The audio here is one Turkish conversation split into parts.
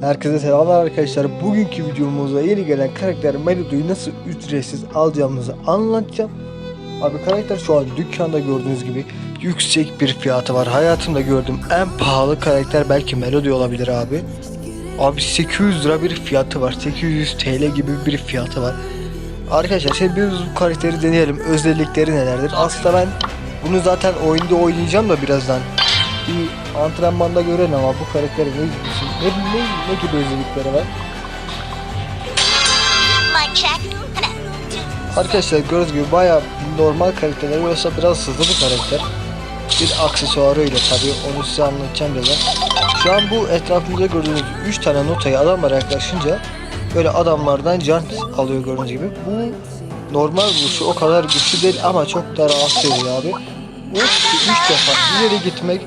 Herkese selamlar arkadaşlar. Bugünkü videomuzda yeni gelen karakter Melody'yi nasıl ücretsiz alacağımızı anlatacağım. Abi karakter şu an dükkanda gördüğünüz gibi yüksek bir fiyatı var. Hayatımda gördüğüm en pahalı karakter belki Melody olabilir abi. Abi 800 lira bir fiyatı var. 800 TL gibi bir fiyatı var. Arkadaşlar şimdi biz bu karakteri deneyelim. Özellikleri nelerdir? Aslında ben bunu zaten oyunda oynayacağım da birazdan. Bir antrenmanda görelim ama bu karakterin ne, ne, ne, ne gibi özellikleri var? Arkadaşlar gördüğünüz gibi bayağı normal karakterler yoksa biraz hızlı bir karakter. Bir aksesuarıyla tabii onu size anlatacağım birazdan. Şu an bu etrafımızda gördüğünüz 3 tane notayı adamlara yaklaşınca böyle adamlardan can alıyor gördüğünüz gibi. Bu normal vuruşu o kadar güçlü değil ama çok da rahatsız ediyor abi. Bu 3 defa ileri gitmek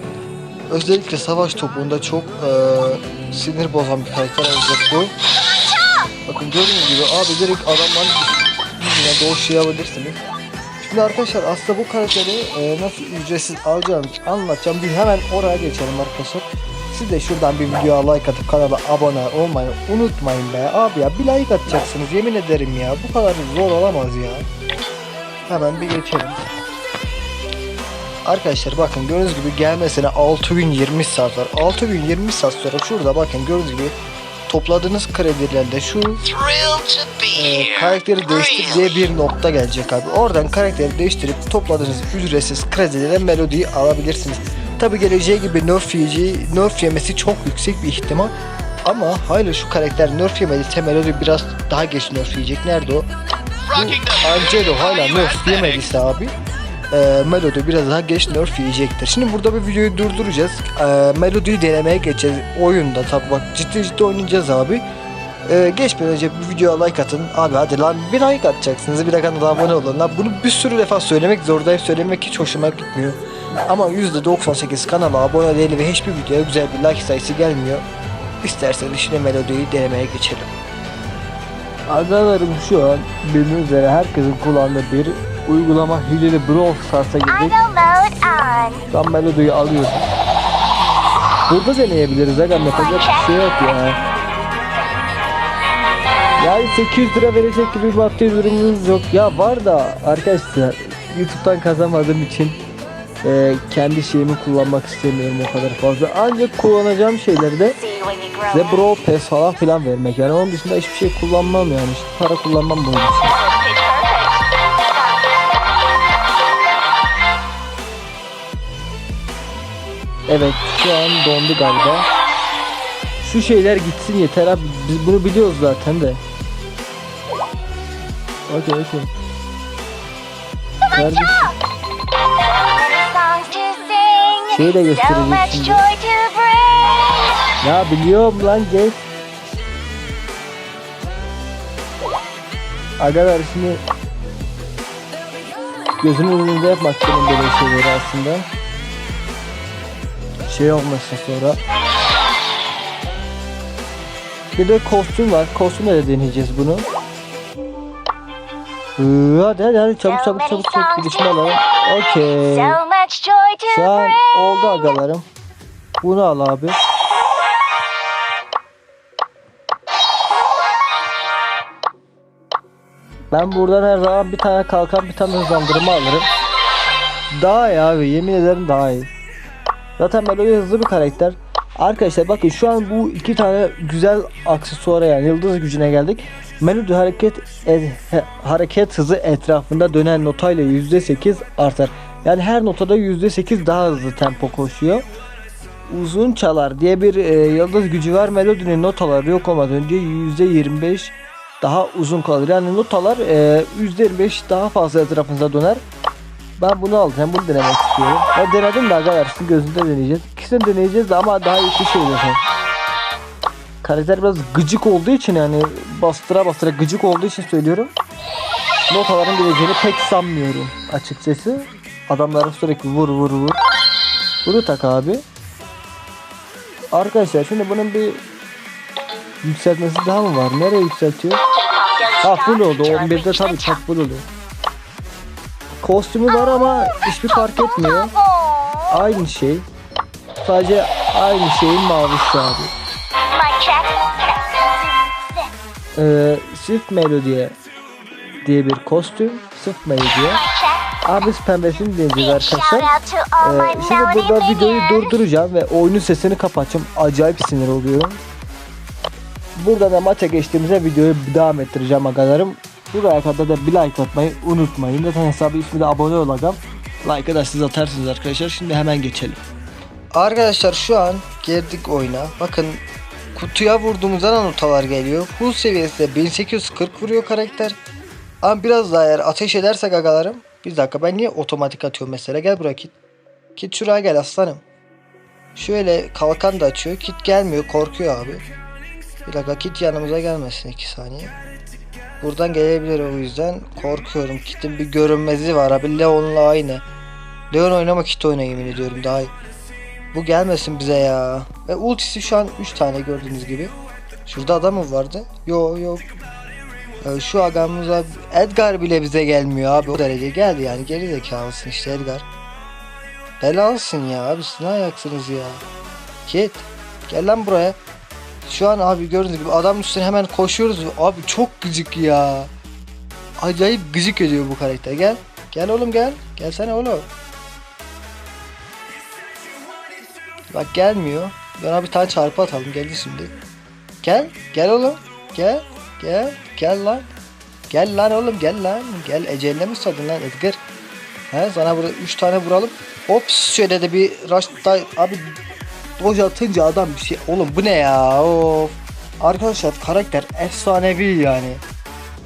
özellikle savaş topunda çok eee, sinir bozan bir karakter olacak bu. Bakın gördüğünüz gibi abi direkt adamların yüzüne doğuşlayabilirsiniz. Şimdi arkadaşlar aslında bu karakteri e, nasıl ücretsiz alacağım anlatacağım. Bir hemen oraya geçelim arkadaşlar. Siz de şuradan bir videoya like atıp kanala abone olmayı unutmayın be. Abi ya bir like atacaksınız yemin ederim ya. Bu kadar zor olamaz ya. Hemen bir geçelim. Arkadaşlar bakın gördüğünüz gibi gelmesine 6 gün 20 saat var. 6 gün 20 saat sonra şurada bakın gördüğünüz gibi topladığınız kredilerle şu e, karakteri değiştir diye bir nokta gelecek abi. Oradan karakteri değiştirip topladığınız ücretsiz kredilerle melodiyi alabilirsiniz. Tabi geleceği gibi nerf, yiyeceği, nerf yemesi çok yüksek bir ihtimal. Ama hala şu karakter nerf yemediyse melodi biraz daha geç nerf yiyecek. Nerede o? Bu Angelo hala nerf yemediyse abi e, Melody biraz daha geç nerf yiyecektir. Şimdi burada bir videoyu durduracağız. E, Melody'yi denemeye geçeceğiz. Oyunda tabi bak ciddi ciddi oynayacağız abi. E, geçmeden önce bir videoya like atın. Abi hadi lan bir like atacaksınız. Bir de kanala abone olun. Lan bunu bir sürü defa söylemek zorundayım. Söylemek hiç hoşuma gitmiyor. Ama %98 kanala abone değil ve hiçbir videoya güzel bir like sayısı gelmiyor. İsterseniz şimdi Melody'yi denemeye geçelim. Agalarım şu an bildiğiniz üzere herkesin kullandığı bir uygulama hileli Brawl Stars'a girdik. Tam Melody'yi alıyoruz. Burada deneyebiliriz aga yapacak bir şey yok ya. Yani 800 lira verecek gibi bir maddi durumumuz yok. Ya var da arkadaşlar YouTube'dan kazanmadığım için e, kendi şeyimi kullanmak istemiyorum o kadar fazla. Ancak kullanacağım şeyleri de size. Brawl Pass falan filan vermek. Yani onun dışında hiçbir şey kullanmam yani. İşte para kullanmam bunun için. Evet şu an dondu galiba. Şu şeyler gitsin yeter abi. Biz bunu biliyoruz zaten de. Okey okey. Sing. Şeyi de göstereceğim şimdi. ya biliyorum lan geç. Arkadaşlar şimdi gözümün önünde yapmak istedim böyle şeyleri aslında. Şey olmasın sonra. Bir de kostüm var. Kostümle de deneyeceğiz bunu. Hadi hadi hadi çabuk çabuk çabuk çabuk alalım. Okey. Şu an oldu agalarım. Bunu al abi. Ben buradan her zaman bir tane kalkan bir tane hızlandırma alırım. Daha iyi abi yemin ederim daha iyi. Zaten böyle hızlı bir karakter. Arkadaşlar bakın şu an bu iki tane güzel aksesuara yani yıldız gücüne geldik. Melody hareket e- hareket hızı etrafında dönen notayla %8 artar. Yani her notada %8 daha hızlı tempo koşuyor. Uzun çalar diye bir e, yıldız gücü var. Melody'nin notaları yok olmadan önce %25 daha uzun kalır. Yani notalar e, %25 daha fazla etrafınıza döner. Ben bunu alacağım. Bunu denemek istiyorum. Ben denedim de arkadaşlar sizin gözünde deneyeceğiz. İkisini deneyeceğiz de ama daha iyi bir şey zaten. Karakter biraz gıcık olduğu için yani bastıra bastıra gıcık olduğu için söylüyorum. Notaların geleceğini pek sanmıyorum açıkçası. Adamlara sürekli vur vur vur. Bunu tak abi. Arkadaşlar şimdi bunun bir yükseltmesi daha mı var? Nereye yükseltiyor? Ha full oldu. 11'de tabii çok full oluyor. Kostümü var ama hiçbir fark etmiyor. Aynı şey. Sadece aynı şeyin mavisi abi. Ee, Swift Melody'ye diye bir kostüm. Swift. Check. Abi pembesini deneyeceğiz arkadaşlar. Ee, şimdi melody burada videoyu durduracağım ve oyunun sesini kapatacağım. Acayip sinir oluyorum. Burada da maça geçtiğimizde videoyu devam ettireceğim agalarım. Buraya kadar da bir like atmayı unutmayın. Zaten hesabı ismi de abone olacağım. Like'ı da siz atarsınız arkadaşlar. Şimdi hemen geçelim. Arkadaşlar şu an girdik oyuna. Bakın kutuya vurduğumuzda notalar geliyor. Full seviyesi de 1840 vuruyor karakter. Ama biraz daha eğer ateş edersek agalarım. Bir dakika ben niye otomatik atıyorum mesela? Gel buraya kit. Kit şuraya gel aslanım. Şöyle kalkan da açıyor. Kit gelmiyor korkuyor abi. Bir dakika kit yanımıza gelmesin 2 saniye. Buradan gelebilir o yüzden korkuyorum. Kit'in bir görünmezi var abi Leon'la aynı. Leon oynama kit oyna yemin ediyorum daha. Bu gelmesin bize ya. Ve ultisi şu an 3 tane gördüğünüz gibi. Şurada adam mı vardı? Yo yok. Ee, şu agamıza Edgar bile bize gelmiyor abi. O derece geldi yani geri zekalısın işte Edgar. Belalısın ya abi siz ne ayaksınız ya. Kit gel lan buraya. Şu an abi gördüğünüz gibi adam üstüne hemen koşuyoruz. Abi çok gıcık ya. Acayip gıcık ediyor bu karakter. Gel. Gel oğlum gel. Gelsene oğlum. Bak gelmiyor. Bana bir tane çarpı atalım. Geldi şimdi. Gel. Gel oğlum. Gel. Gel. Gel lan. Gel lan oğlum gel lan. Gel eceline mi sadın lan Edgar? He sana burada 3 tane vuralım. Hop şöyle de bir rush abi doj atınca adam bir şey. Oğlum bu ne ya? Of. Arkadaşlar karakter efsanevi yani.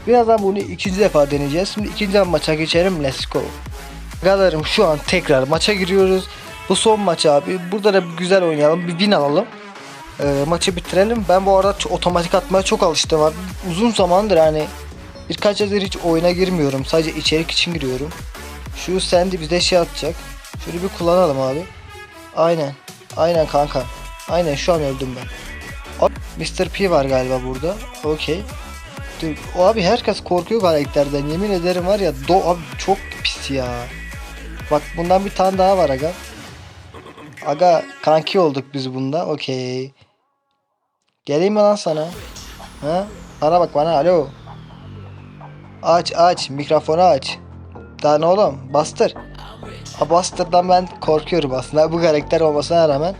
Birazdan bunu ikinci defa deneyeceğiz. Şimdi ikinci maça geçelim. Let's go. Galarım şu an tekrar maça giriyoruz. Bu son maç abi. Burada da bir güzel oynayalım. Bir win alalım. Ee, maçı bitirelim. Ben bu arada otomatik atmaya çok alıştım abi. Uzun zamandır yani birkaç aydır hiç oyuna girmiyorum. Sadece içerik için giriyorum. Şu Sandy bize şey atacak. Şöyle bir kullanalım abi. Aynen. Aynen kanka. Aynen şu an öldüm ben. Mr. P var galiba burada. Okey. O abi herkes korkuyor karakterden. Yemin ederim var ya do abi çok pis ya. Bak bundan bir tane daha var aga. Aga kanki olduk biz bunda. Okey. Geleyim mi lan sana? Ha? Bana bak bana alo. Aç aç mikrofonu aç. Daha ne oğlum bastır. Buster'dan ben korkuyorum aslında bu karakter olmasına rağmen.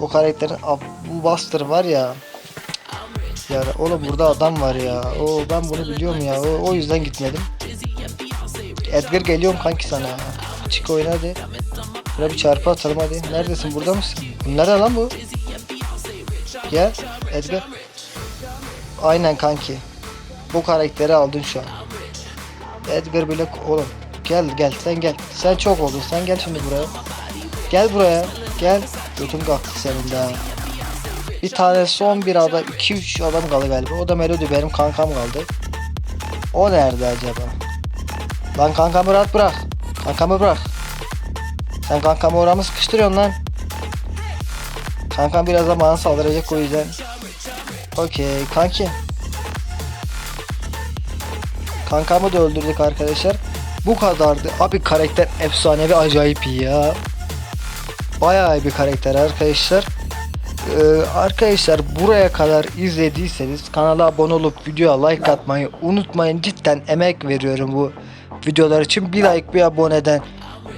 O karakterin bu Buster var ya. Ya oğlum burada adam var ya. O ben bunu biliyorum ya. O, o yüzden gitmedim. Edgar geliyorum kanki sana. Çık oyna hadi. Şuna bir çarpı atalım hadi. Neredesin burada mısın? Nerede lan bu? Gel Edgar. Aynen kanki. Bu karakteri aldın şu an. Edgar bile oğlum. Gel gel sen gel. Sen çok oldun. Sen gel şimdi buraya. Gel buraya. Gel. Götüm kalktı senin de. Bir tane son bir adam 2-3 adam kaldı galiba. O da Melody benim kankam kaldı. O nerede acaba? Lan kankamı rahat bırak. Kankamı bırak. Sen kankamı orama sıkıştırıyorsun lan. Kankam birazdan bana saldıracak o yüzden. Okey kanki. Kankamı da öldürdük arkadaşlar. Bu kadardı. Abi karakter efsanevi acayip iyi ya. Bayağı iyi bir karakter arkadaşlar. Ee, arkadaşlar buraya kadar izlediyseniz kanala abone olup videoya like atmayı unutmayın. Cidden emek veriyorum bu videolar için. Bir like bir aboneden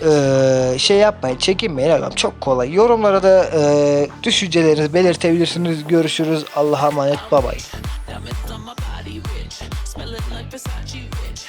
ee, şey yapmayın çekinmeyin adam çok kolay. Yorumlara da ee, düşüncelerinizi belirtebilirsiniz. Görüşürüz. Allah'a emanet. Bye